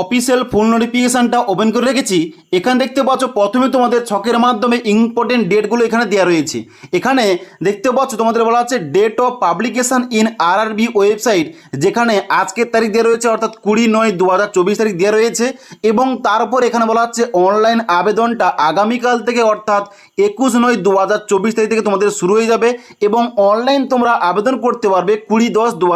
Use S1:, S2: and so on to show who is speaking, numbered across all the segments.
S1: Official ফুল নোটিফিকেশানটা open করে রেখেছি। এখানে দেখতে পাচ্ছ, প্রথমে তোমাদের ছকের মাধ্যমে ইম্পর্টেন্ট ডেটগুলো এখানে দেওয়া রয়েছে। এখানে দেখতে পাচ্ছ, তোমাদের বলা আছে date of publication in RRB website যেখানে আজকের তারিখ দেওয়া রয়েছে, অর্থাৎ কুড়ি নয় দু তারিখ দেওয়া রয়েছে। এবং তারপর এখানে বলা হচ্ছে অনলাইন আবেদনটা আগামীকাল থেকে, অর্থাৎ একুশ নয় দু তারিখ থেকে তোমাদের শুরু হয়ে যাবে। এবং অনলাইন তোমরা আবেদন করতে পারবে কুড়ি দশ দু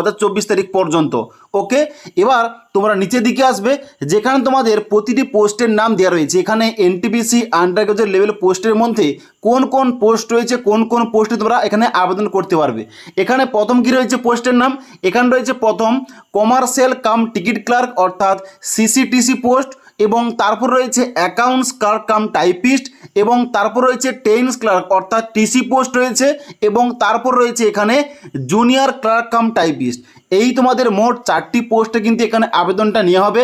S1: তারিখ পর্যন্ত। ওকে, এবার তোমরা নিচের দিকে আসবে, যেখানে তোমাদের প্রতিটি পোস্টের নাম দেওয়া রয়েছে। এখানে এনটিপিসি আন্ডার গ্রাজুয়েট লেভেল পোস্টের মধ্যে কোন কোন পোস্ট রয়েছে, কোন কোন পোস্টে তোমরা এখানে আবেদন করতে পারবে। এখানে প্রথম কি রয়েছে পোস্টের নাম? এখানে রয়েছে প্রথম কমার্শিয়াল কাম টিকিট ক্লার্ক অর্থাৎ সিসিটিসি পোস্ট, এবং তারপর রয়েছে অ্যাকাউন্টস ক্লার্ক কাম টাইপিস্ট এবং তারপর রয়েছে টেন্স ক্লার্ক অর্থাৎ টিসি পোস্ট রয়েছে, এবং তারপর রয়েছে এখানে জুনিয়র ক্লার্ক কাম টাইপিস্ট এই তোমাদের মোট চারটি পোস্টে কিন্তু এখানে আবেদনটা নেওয়া হবে।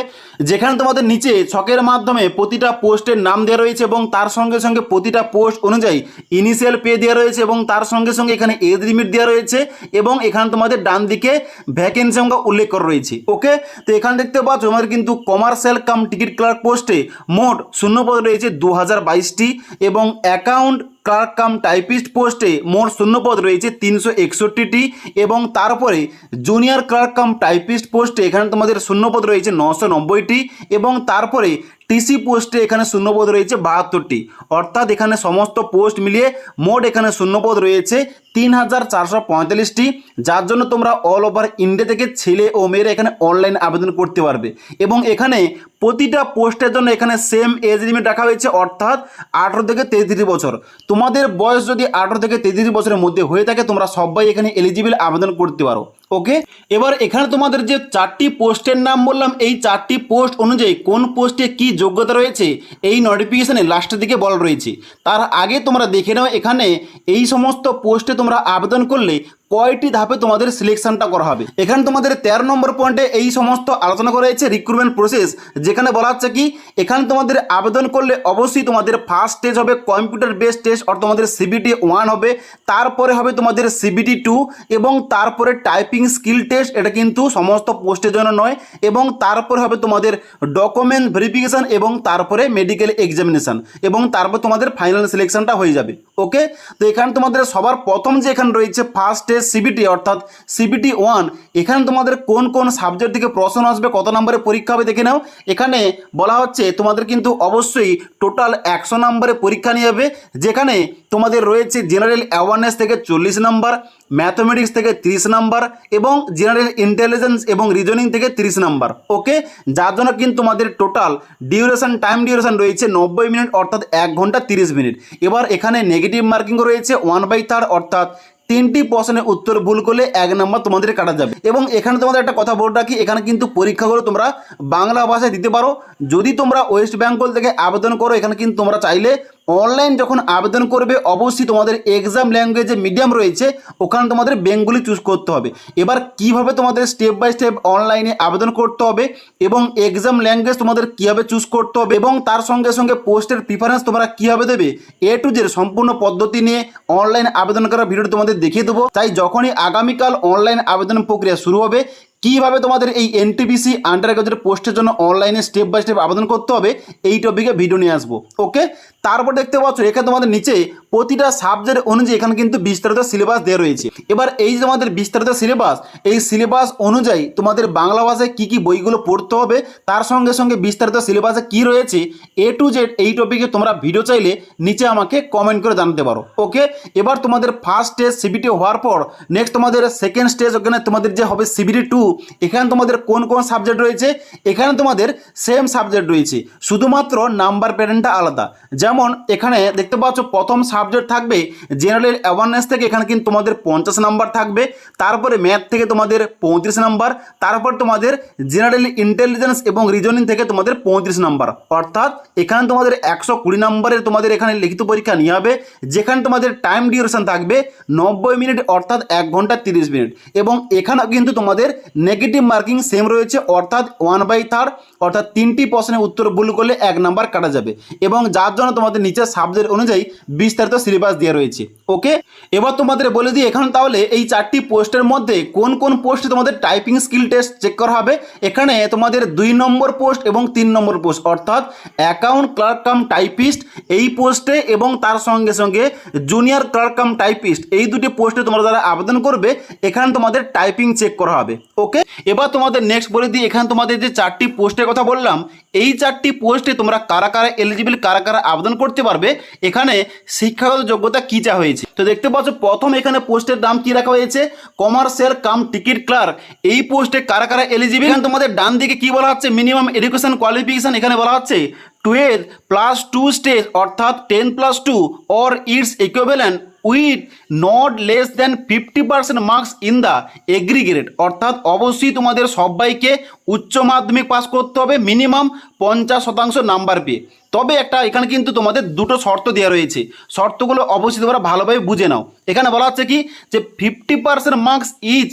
S1: যেখানে তোমাদের নিচে ছকের মাধ্যমে প্রতিটা পোস্টের নাম দেওয়া রয়েছে এবং তার সঙ্গে সঙ্গে প্রতিটা পোস্ট অনুযায়ী ইনিশিয়াল পে দেওয়া রয়েছে এবং তার সঙ্গে সঙ্গে এখানে এজ লিমিট দেওয়া রয়েছে এবং এখানে তোমাদের ডান দিকে ভ্যাকেন্সি সংখ্যা উল্লেখ করা রয়েছে। ওকে তো এখানে দেখতে পাচ্ছ, তোমাদের কিন্তু কমার্শিয়াল কাম টিকিট ক্লার্ক পোস্টে মোট শূন্যপদ রয়েছে দু হাজার বাইশটি এবং অ্যাকাউন্ট ক্লার্ক কাম টাইপিস্ট পোস্টে মোট শূন্যপদ রয়েছে তিনশো একষট্টিটি এবং তারপরে জুনিয়র ক্লার্ক কাম টাইপিস্ট পোস্টে এখানে তোমাদের শূন্যপদ রয়েছে নশো নব্বইটি এবং তারপরে টিসি পোস্টে এখানে শূন্যপদ রয়েছে বাহাত্তরটি। অর্থাৎ এখানে সমস্ত পোস্ট মিলিয়ে মোট এখানে শূন্যপদ রয়েছে তিন হাজার চারশো পঁয়তাল্লিশটি। যার জন্য তোমরা অল ওভার ইন্ডিয়া থেকে ছেলে ও মেয়েরা এখানে অনলাইন আবেদন করতে পারবে। এবং এখানে প্রতিটা পোস্টের জন্য এখানে সেম এজ লিমিট রাখা হয়েছে, অর্থাৎ আঠেরো থেকে তেত্রিশ বছর। তোমাদের বয়স যদি আঠেরো থেকে তেত্রিশ বছরের মধ্যে হয়ে থাকে, তোমরা সবাই এখানে এলিজিবল আবেদন করতে পারো। ওকে এবার এখানে তোমাদের যে চারটি পোস্টের নাম বললাম, এই চারটি পোস্ট অনুযায়ী কোন পোস্টে কি যোগ্যতা রয়েছে, এই নোটিফিকেশানে লাস্টের দিকে বল রয়েছে। তার আগে তোমরা দেখে নাও এখানে এই সমস্ত পোস্টে তোমরা আবেদন করলে কয়টি ধাপে তোমাদের সিলেকশনটা করা হবে? এখানে তোমাদের তেরো নম্বর পয়েন্টে এই সমস্ত আলোচনা করা হয়েছে রিক্রুটমেন্ট প্রসেস যেখানে বলা হচ্ছে কি, এখানে তোমাদের আবেদন করলে অবশ্যই তোমাদের ফার্স্ট স্টেজ হবে কম্পিউটার বেসড টেস্ট অর তোমাদের সিবিটি ওয়ান হবে। তারপরে হবে তোমাদের সিবিটি টু এবং তারপরে টাইপিং স্কিল টেস্ট এটা কিন্তু সমস্ত পোস্টের জন্য নয়। এবং তারপরে হবে তোমাদের ডকুমেন্ট ভেরিফিকেশান এবং তারপরে মেডিকেল এক্সামিনেশান এবং তারপর তোমাদের ফাইনাল সিলেকশনটা হয়ে যাবে। ওকে তো এখানে তোমাদের সবার প্রথম যে এখানে রয়েছে ফার্স্ট সিবিটি অর্থাৎ সিবিটি ওয়ান এখানে তোমাদের কোন কোন সাবজেক্ট থেকে প্রশ্ন আসবে, কত নম্বরে পরীক্ষা হবে দেখে নাও। এখানে বলা হচ্ছে তোমাদের কিন্তু অবশ্যই টোটাল একশো নম্বরে পরীক্ষা নিয়ে যাবে, যেখানে তোমাদের রয়েছে জেনারেল অ্যাওয়ারনেস থেকে চল্লিশ নম্বর ম্যাথমেটিক্স থেকে তিরিশ নাম্বার এবং জেনারেল ইন্টেলিজেন্স এবং রিজনিং থেকে তিরিশ নাম্বার। ওকে যার জন্য কিন্তু তোমাদের টোটাল ডিউরেশন টাইম ডিউরেশন রয়েছে নব্বই মিনিট অর্থাৎ এক ঘণ্টা তিরিশ মিনিট এবার এখানে নেগেটিভ মার্কিং রয়েছে ওয়ান বাই থার্ড অর্থাৎ তিনটি প্রশ্নের উত্তর ভুল করলে এক নম্বর তোমাদের কাটা যাবে। এবং এখানে তোমাদের একটা কথা বলে রাখি, এখানে কিন্তু পরীক্ষাগুলো তোমরা বাংলা ভাষায় দিতে পারো। যদি তোমরা ওয়েস্ট বেঙ্গল থেকে আবেদন করো, এখানে কিন্তু তোমরা চাইলে অনলাইন যখন আবেদন করবে, অবশ্যই তোমাদের এক্সাম ল্যাঙ্গুয়েজে মিডিয়াম রয়েছে, ওখানে তোমাদের বেঙ্গলি চুজ করতে হবে। এবার কীভাবে তোমাদের স্টেপ বাই স্টেপ অনলাইনে আবেদন করতে হবে এবং এক্সাম ল্যাঙ্গুয়েজ তোমাদের কীভাবে চুজ করতে হবে এবং তার সঙ্গে সঙ্গে পোস্টের প্রিফারেন্স তোমরা কীভাবে দেবে এ টু জেড সম্পূর্ণ পদ্ধতি নিয়ে অনলাইন আবেদন করার ভিডিও তোমাদের দেখিয়ে দেবো। তাই যখনই আগামীকাল অনলাইন আবেদন প্রক্রিয়া শুরু হবে কীভাবে তোমাদের এই এনটিপিসি আন্ডার গ্রাজুয়েট পোস্টের জন্য অনলাইনে স্টেপ বাই স্টেপ আবেদন করতে হবে, এই টপিকে ভিডিও নিয়ে আসব ওকে তারপর দেখতে পাচ্ছ, এখানে তোমাদের নিচে প্রতিটা সাবজেক্ট অনুযায়ী এখানে কিন্তু বিস্তারিত সিলেবাস দেওয়া রয়েছে। এবার এই যে তোমাদের বিস্তারিত সিলেবাস এই সিলেবাস অনুযায়ী তোমাদের বাংলা ভাষায় কী কী বইগুলো পড়তে হবে, তার সঙ্গে সঙ্গে বিস্তারিত সিলেবাসে কী রয়েছে এ টু জেড এই টপিকে তোমরা ভিডিও চাইলে নিচে আমাকে কমেন্ট করে জানাতে পারো ওকে এবার তোমাদের ফার্স্ট স্টেজ সিবিটি হওয়ার পর নেক্সট তোমাদের সেকেন্ড স্টেজ ওখানে তোমাদের যে হবে সিবিটি টু এখানে তোমাদের কোন কোন সাবজেক্ট রয়েছে? এখানে তোমাদের সেম সাবজেক্ট রয়েছে। শুধুমাত্র নাম্বার প্যাটার্নটা আলাদা। যেমন এখানে দেখতে পাচ্ছ, প্রথম সাবজেক্ট থাকবে জেনারেল অ্যাওয়ারনেস থেকে, এখানে কিন্তু তোমাদের পঞ্চাশ নাম্বার থাকবে। তারপরে ম্যাথ থেকে তোমাদের পঁয়ত্রিশ নাম্বার তারপর তোমাদের জেনারেল ইন্টেলিজেন্স এবং রিজনিং থেকে তোমাদের পঁয়ত্রিশ নাম্বার অর্থাৎ এখানে তোমাদের একশো কুড়ি নম্বরের তোমাদের এখানে লিখিত পরীক্ষা নিয়ে হবে, যেখানে তোমাদের টাইম ডিউরেশন থাকবে নব্বই মিনিট অর্থাৎ এক ঘণ্টা তিরিশ মিনিট এবং এখানেও কিন্তু তোমাদের নেগেটিভ মার্কিং সেম রয়েছে, অর্থাৎ ওয়ান বাই থার্ড অর্থাৎ তিনটি প্রশ্নের উত্তর ভুল করলে এক নাম্বার কাটা যাবে। এবং যার জন্য তোমাদের নিচের সাবজেক্ট অনুযায়ী বিস্তারিত সিলেবাস দেওয়া রয়েছে। ওকে এবার তোমাদের বলে দিই এখন তাহলে এই চারটি পোস্টের মধ্যে কোন কোন পোস্টে তোমাদের টাইপিং স্কিল টেস্ট চেক করা হবে? এখানে তোমাদের দুই নম্বর পোস্ট এবং তিন নম্বর পোস্ট অর্থাৎ অ্যাকাউন্ট ক্লার্ক কাম টাইপিস্ট এই পোস্টে এবং তার সঙ্গে সঙ্গে জুনিয়র ক্লার্ক কাম টাইপিস্ট এই দুটি পোস্টে তোমরা যারা আবেদন করবে, এখানে তোমাদের টাইপিং চেক করা হবে। ওকে এবার তোমাদের নেক্সট বলে দিই, এখানে তোমাদের যে চারটি পোস্টের কথা বললাম, এই চারটি পোস্টে তোমরা কারা কারা এলিজিবল কারা কারা আবেদন করতে পারবে? এখানে শিক্ষাগত যোগ্যতা কী চা হয়েছে? তো দেখতে পাচ্ছ, প্রথম এখানে পোস্টের দাম কি রাখা হয়েছে? Commercial cum ticket clerk. এই পোস্টে কারা কারা এলিজিবল তোমাদের ডান দিকে কি বলা হচ্ছে? মিনিমাম এডুকেশন কোয়ালিফিকেশন এখানে বলা হচ্ছে। টুয়েলভ প্লাস টু স্টেজ অর্থাৎ ten plus two or its equivalent with not less than fifty percent marks in the aggregate অর্থাৎ অবশ্যই তোমাদের সবাইকে উচ্চ মাধ্যমিক পাস করতে হবে মিনিমাম পঞ্চাশ শতাংশ নাম্বার পেয়ে। তবে একটা এখানে কিন্তু তোমাদের দুটো শর্ত দেওয়া রয়েছে। শর্তগুলো অবশ্যই তোমরা ভালোভাবে বুঝে নাও। এখানে বলা হচ্ছে কি? যে fifty percent marks is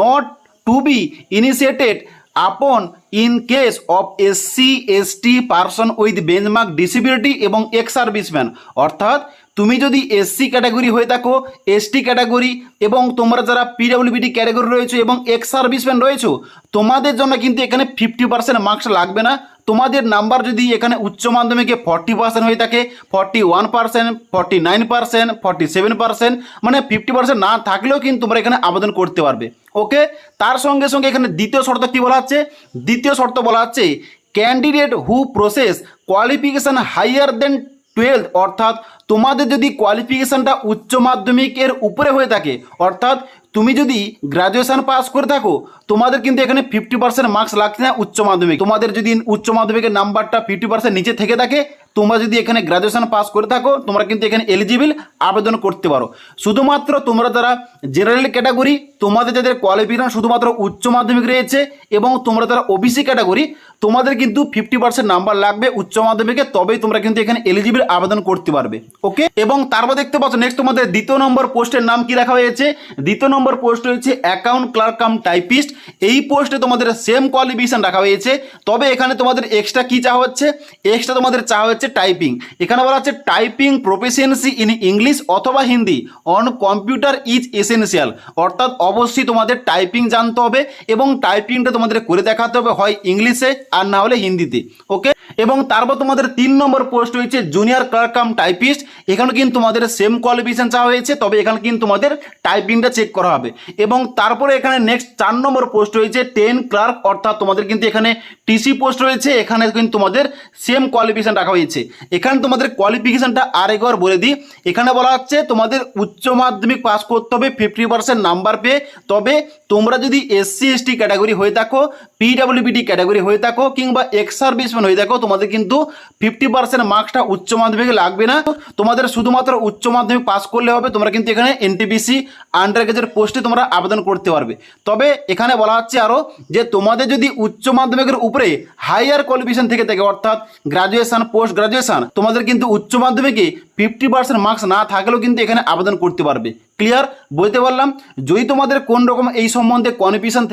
S1: not to be initiated upon in case of SC, ST, person with benchmark disability এবং এক্স সার্ভিসম্যান। অর্থাৎ তুমি যদি এসসি ক্যাটাগরি হয়ে থাকো, এসটি ক্যাটাগরি এবং তোমরা যারা পিডাব্লিউবিটি ক্যাটাগরি রয়েছে এবং এক্স সার্ভিসম্যান রয়েছো, তোমাদের জন্য কিন্তু এখানে ফিফটি পার্সেন্ট মার্কস লাগবে না। তোমাদের নাম্বার যদি এখানে উচ্চ মাধ্যমিকে ফর্টি পার্সেন্ট হয়ে থাকে forty one percent forty nine percent forty seven percent মানে ফিফটি পার্সেন্ট না থাকলেও কিন্তু তোমরা এখানে আবেদন করতে পারবে। ওকে তার সঙ্গে সঙ্গে এখানে দ্বিতীয় শর্ত কী বলা হচ্ছে দ্বিতীয় শর্ত বলা হচ্ছে candidate who possess qualification higher than twelve অর্থাৎ তোমাদের যদি কোয়ালিফিকেশানটা উচ্চ মাধ্যমিকের উপরে হয়ে থাকে, অর্থাৎ তুমি যদি গ্রাজুয়েশন পাস করে থাকো, তোমাদের কিন্তু এখানে ফিফটি পার্সেন্ট মার্কস লাগছে না উচ্চ মাধ্যমিক। তোমাদের যদি উচ্চ মাধ্যমিকের নাম্বারটা ফিফটি পার্সেন্ট নিচে থেকে থাকে তোমরা যদি এখানে গ্রাজুয়েশন পাস করে থাকো, তোমরা কিন্তু এখানে এলিজিবল আবেদন করতে পারো। শুধুমাত্র তোমরা যারা জেনারেল ক্যাটাগরি তোমাদের যাদের কোয়ালিফিকেশন শুধুমাত্র উচ্চ মাধ্যমিক রয়েছে এবং তোমরা যারা ওবিসি ক্যাটাগরি তোমাদের কিন্তু ফিফটি পার্সেন্ট নাম্বার লাগবে উচ্চ মাধ্যমিকে, তবেই তোমরা কিন্তু এখানে এলিজিবল আবেদন করতে পারবে। ওকে? এবং তারপর দেখতে পাচ্ছ নেক্সট তোমাদের দ্বিতীয় নম্বর পোস্টের নাম কি রাখা হয়েছে? দ্বিতীয় নম্বর পোস্ট হয়েছে অ্যাকাউন্ট ক্লার্ক কাম টাইপিস্ট এই পোস্টে তোমাদের সেম কোয়ালিফিকেশন রাখা হয়েছে, তবে এখানে তোমাদের এক্সট্রা কি চাওয়া হচ্ছে? এক্সট্রা তোমাদের চাওয়া হচ্ছে টাইপিং এখানে বলা হচ্ছে টাইপিং প্রফিসিয়েন্সি ইন ইংলিশ অথবা Hindi on computer is essential অর্থাৎ অবশ্যই তোমাদের টাইপিং জানতে হবে এবং টাইপিংটা তোমাদের করে দেখাতে হবে হয় ইংলিশে আর না হলে হিন্দিতে। ওকে এবং তারপর তোমাদের তিন নম্বর পোস্ট হয়েছে জুনিয়র ক্লার্ক কাম টাইপিস্ট এখানে কিন্তু তোমাদের সেম কোয়ালিফিকেশন চাওয়া হয়েছে, তবে এখানে কিন্তু তোমাদের টাইপিংটা চেক করা হবে। এবং তারপরে এখানে নেক্সট চার নম্বর পোস্ট হয়েছে টেন ক্লার্ক অর্থাৎ তোমাদের কিন্তু এখানে টিসি পোস্ট রয়েছে। এখানে কিন্তু তোমাদের সেম কোয়ালিফিকেশন রাখা হয়েছে। এখানে তোমাদের কোয়ালিফিকেশনটা আরেকবার বলে দিই। এখানে বলা হচ্ছে, তোমাদের উচ্চ মাধ্যমিক পাস করতে হবে ফিফটি পার্সেন্ট নাম্বার পেয়ে। তবে তোমরা যদি এসসি এসটি ক্যাটাগরি হয়ে থাকো পিডাব্লিউবিডি ক্যাটাগরি হয়ে থাকো, কিংবা এক্স সার্ভিসম্যান হয়ে থাকো, তোমাদের কিন্তু ফিফটি পার্সেন্ট মার্কসটা উচ্চ মাধ্যমিকে লাগবে না। তোমাদের শুধুমাত্র উচ্চ মাধ্যমিক পাস করলে হবে, তোমরা কিন্তু এখানে এনটিপিসি আন্ডার পোস্টে তোমরা আবেদন করতে পারবে। তবে এখানে বলা হচ্ছে আরও যে, তোমাদের যদি উচ্চ মাধ্যমিকের উপরে হাইয়ার কোয়ালিফিকেশন থেকে থাকে, অর্থাৎ গ্রাজুয়েশন পোস্ট গ্রাজুয়েশন তোমাদের কিন্তু উচ্চ মাধ্যমিকে ফিফটি পার্সেন্ট মার্কস না থাকলেও কিন্তু এখানে আবেদন করতে পারবে। ক্লিয়ার বলতে পারলাম, যদি তোমাদের কোন রকম এই সম্বন্ধে কনফিউশন